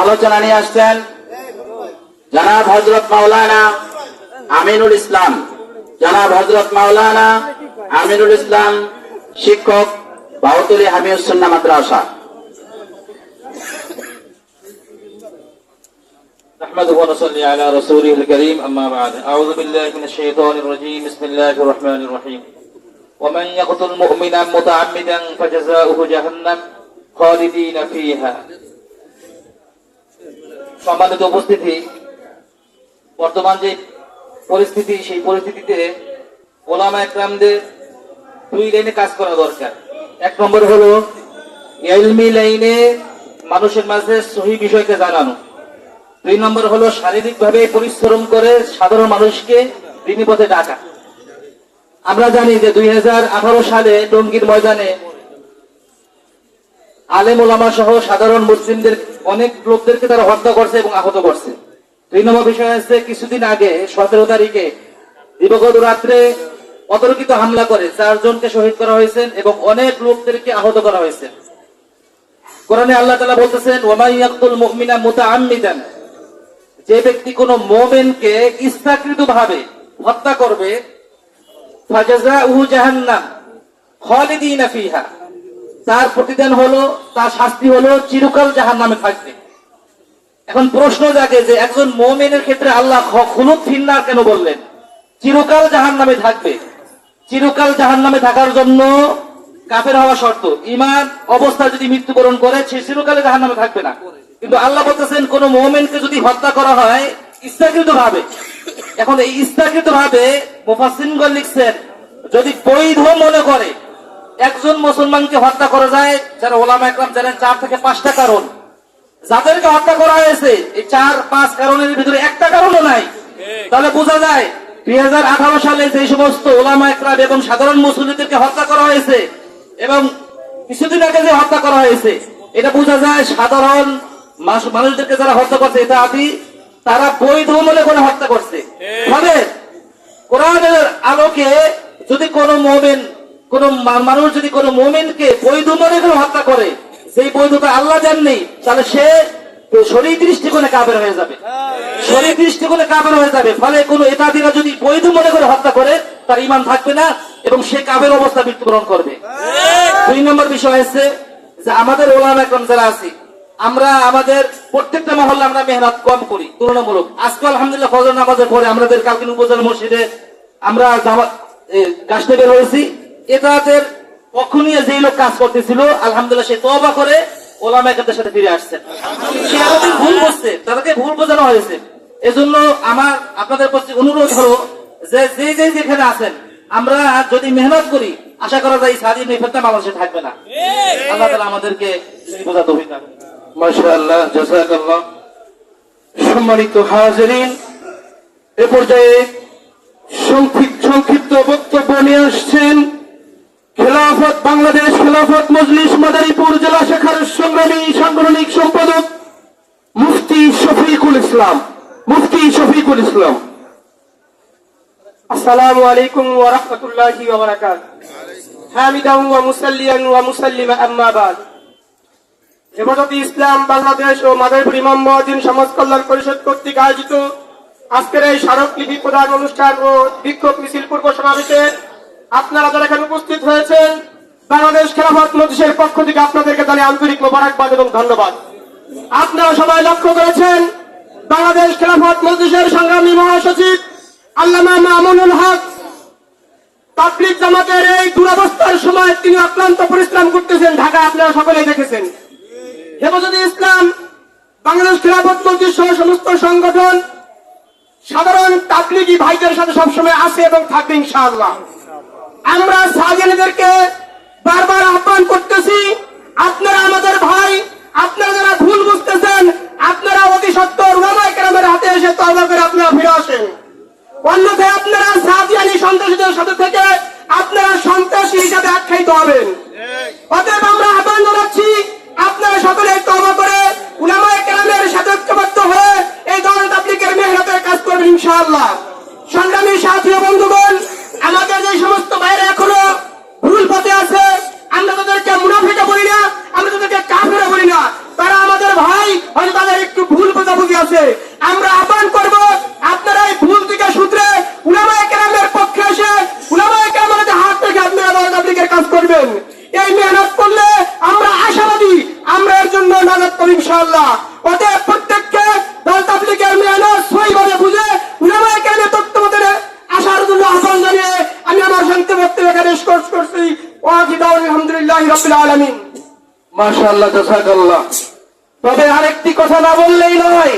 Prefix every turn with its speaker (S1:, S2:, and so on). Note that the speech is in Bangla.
S1: আলোচনা নিয়ে আসছেন জনাব হজরত মাওলানা আমিনুল ইসলাম জনাব হজরত মাওলানা আমিনুল ইসলাম শিক্ষক বাহুতুলি হামিউসুন্না মাদ্রাসা
S2: نحمده ونصلي على رسوله الكريم أما بعد أعوذ بالله من الشيطان الرجيم بسم الله الرحمن الرحيم ومن يقتل مؤمنا متعمدا فجزاؤه جهنم خالدين فيها সম্মানিত উপস্থিতি, বর্তমান যে পরিস্থিতি, সেই পরিস্থিতিতে ওলামা একরামদের দুই লাইনে কাজ করা দরকার। এক নম্বর হলো, এলমি লাইনে মানুষের মাঝে সহি বিষয়কে জানানো। দুই নম্বর হলো শারীরিক ভাবে পরিশ্রম করে সাধারণ মানুষকে দিনী পথে ডাকা। আমরা জানি যে দুই হাজার আঠারো সালে টঙ্গীর ময়দানে আলেম ওলামা সহ সাধারণ মুসলিমদের অনেক লোকদেরকে তারা হত্যা করছে এবং আহত করছে। নম্বর বিষয় হচ্ছে, কিছুদিন আগে, সতেরো তারিখে দিবগত রাত্রে অতর্কিত হামলা করে চারজনকে শহীদ করা হয়েছে এবং অনেক লোকদেরকে আহত করা হয়েছে। কোরআনে আল্লাহ তালা বলতেছেন ওমাইয়াকুল মুমিনা মুতাআম্মিদান যে ব্যক্তি কোন মোমেনকে ইচ্ছাকৃত ভাবে হত্যা করবে ফাজাজাউহু জাহান্নাম খালিদিনা ফিহা। তার প্রতিদান হলো, তার শাস্তি হলো চিরকাল জাহান নামে থাকবে। এখন প্রশ্ন জাগে যে একজন মোমেনের ক্ষেত্রে আল্লাহ খুলুদ ফিন্নার কেন বললেন? চিরকাল জাহান্নামে থাকবে। চিরকাল জাহান্নামে থাকার জন্য কাফের হওয়া শর্ত। ইমান অবস্থা যদি মৃত্যুবরণ করে, সে চিরকালে জাহান নামে থাকবে না। কিন্তু আল্লাহ বলতেছেন, কোন মোমেনকে যদি হত্যা করা হয় ইচ্ছাকৃত ভাবে এখন এই ইচ্ছাকৃত ভাবে মুফাসিনগণ লিখছেন, যদি বৈধ মনে করে একজন মুসলমানকে হত্যা করা যায় যারা ওলামা একরাম জানেন চার থেকে পাঁচটা কারণ। যাদেরকে হত্যা করা হয়েছে এই চার পাঁচ কারণের ভিতরে একটা কারণও নাই। তাহলে বোঝা যায় দুই সালে যে সমস্ত ওলামা একরাম এবং সাধারণ মুসলিমদেরকে হত্যা করা হয়েছে এবং কিছুদিন আগে যে হত্যা করা হয়েছে এটা বোঝা যায় সাধারণ মানুষদেরকে যারা হত্যা করছে এটা আদি তারা বৈধ মনে করে হত্যা করছে। ফলে কোরআনের আলোকে যদি কোন মোমেন কোন মানুষ যদি কোন মোমেনকে বৈধ মনে করে হত্যা করে, সেই বৈধতা আল্লাহ দেননি তাহলে সে শরীর দৃষ্টিকোণে কাবের হয়ে যাবে। শরীর দৃষ্টিকোণে কাবের হয়ে যাবে। ফলে কোন এতাদিরা যদি বৈধ মনে করে হত্যা করে, তার ইমান থাকবে না এবং সে কাবের অবস্থা মৃত্যুবরণ করবে। দুই নম্বর বিষয় হচ্ছে যে আমাদের ওলাম এখন যারা আছি, আমরা আমাদের প্রত্যেকটা মহল্লা আমরা মেহনত কম করি, তুলনামূলক। আজকে আলহামদুলিল্লাহ ফজর নামাজের পরে আমাদের কালকিন উপজেলা মসজিদে আমরা গাছতে বের হয়েছি। এটাদের পক্ষ নিয়ে যেই লোক কাজ করতেছিল, আলহামদুলিল্লাহ সে তবা করে ওলামা একাদের সাথে ফিরে আসছে। সে এতদিন ভুল করছে তাদেরকে ভুল বোঝানো হয়েছে। এজন্য আমার আপনাদের প্রতি অনুরোধ হলো যে যে যে যেখানে আছেন, আমরা যদি মেহনত করি, আশা করা যায় স্বাধীন নিফেরটা বাংলাদেশে থাকবে না। আল্লাহ তালা আমাদেরকে সেই বোঝা তৌফিক
S3: মাশাআল্লাহ, জাযাকাল্লাহ। সম্মানিত হাজিরিন, এ পর্যায়ে সংক্ষিপ্ত বক্তব্য নিয়ে আসছেন খেলাফত, বাংলাদেশ খেলাফত মজলিস মাদারীপুর জেলা শাখার সংগ্রামী সাংগঠনিক সম্পাদক মুফতি শফিকুল ইসলাম। মুফতি শফিকুল ইসলাম।
S4: আসসালামু আলাইকুম ওয়া রাহমাতুল্লাহি ওয়া বারাকাতুহু। হামিদান ওয়া মুসাল্লিয়ান ওয়া মুসাল্লিমা আম্মা বাদ। ইসলাম বাংলাদেশ ও মাদারীপুর ইমাম সমাজ কল্যাণ পরিষদ কর্তৃক আয়োজিত আজকের এই স্মারকলিপি প্রধান অনুষ্ঠান ও বিক্ষোভ মিছিল পূর্ব সমাবেশে আপনারা যারা এখানে উপস্থিত হয়েছেন বাংলাদেশ খেলাফত মজলিসের পক্ষ থেকে আপনাদেরকে জানাই আন্তরিক মোবারকবাদ এবং ধন্যবাদ। আপনারা সবাই লক্ষ্য করেছেন, বাংলাদেশ খেলাফত মজলিসের সংগ্রামী মহাসচিব আল্লামা মামুনুল হক জামাতের এই দুরবস্থার সময় তিনি অক্লান্ত পরিশ্রম করতেছেন ঢাকা আপনারা সকলেই দেখেছেন। হেফাজতে ইসলাম, বাংলাদেশ খেলাফত মন্ত্রী সহ সমস্ত সংগঠন, সাধারণ তাবলিগি ভাইদের সাথে সবসময় আছে এবং থাকবে ইনশাআল্লাহ। আমরা সাহায্যদেরকে বারবার আহ্বান করতেছি, আপনারা আমাদের ভাই, আপনারা যারা ভুল বুঝতেছেন, আপনারা অতি সত্তর কেরামের হাতে এসে তওবা করে আপনারা ফিরে আসেন। অন্যথায় আপনারা সাদিয়ানি সন্ত্রাসীদের সাথে থেকে আপনারা সন্ত্রাসী হিসাবে আখ্যায়িত হবেন। অতএব আমরা আহ্বান জানাচ্ছি, আপনারা সকলে তবা করে উলামায়ে কেরামের সাথে ঐক্যবদ্ধ হয়ে এই দল তাবলিগের মেহনতের কাজ করবেন ইনশাআল্লাহ। সংগ্রামী সাথী বন্ধুগণ এই মেহনত করলে আমরা আশাবাদী আমরা এর জন্য নাজাত করি ইনশাআল্লাহ। অতএব প্রত্যেককে দল তাবলীগের মেহনত সহিভাবে বুঝে উলামায়ে কেরামের তত্ত্বাবধানে আসার জন্য আহ্বান জানিয়ে আমি আমার শান্তি বক্তব্য এখানে শেষ করছি। আলহামদুলিল্লাহ রাব্বিল আলামিন।
S3: মাশাআল্লাহ জাযাকাল্লাহ তবে আরেকটি কথা না বললেই নয়